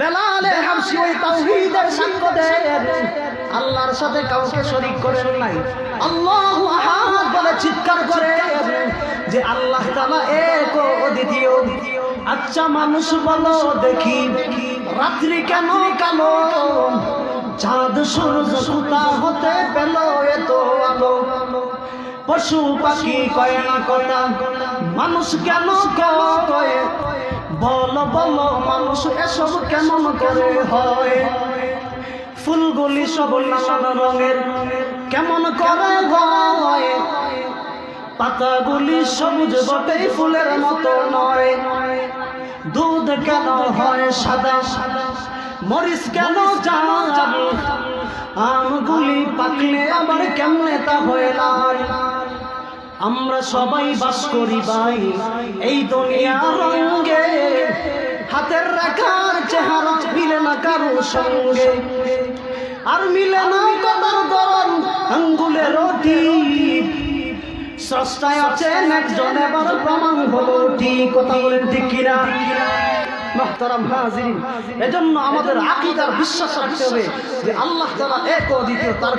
বেলালে হাবশি ওই তাওহীদের সাক্ষ্য দেন। আল্লাহর সাথে কাউকে শরীক করেন নাই। আল্লাহু আহাদ বলে চিৎকার করে যে আল্লাহ তাআলা এক ও দ্বিতীয় আচ্ছা মানুষ বলো দেখি, রাত্রি কেন কালো? চাঁদ, সূর্য কোথা হতে পেল এত আলো? পশু পাখি কয় না কথা মানুষ কেন কয়? বল বল মানুষ এসব কেমন করে হয়? ফুলগুলি সব নানান রঙের, কেমন করে হয়? পাতাগুলি সবুজ বটে, ফুলের মতো নয়। দুধ কেন হয় সাদা? মরিচ কেন আমগুলি পাকলে আবার কেমনে তা হয়ে লাল আমরা সবাই বাস করি ভাই, এই দুনিয়া রঙ্গে কারও সঙ্গে। আর মিলে না গরম আছেন একজন, এবার প্রমাণ হলো ঠিক কথা বলেন ঠিক কিনা। এজন্য আমাদের আকিদার বিশ্বাস রাখতে হবে যে আল্লাহ তারা এক অদ্বিতীয় তার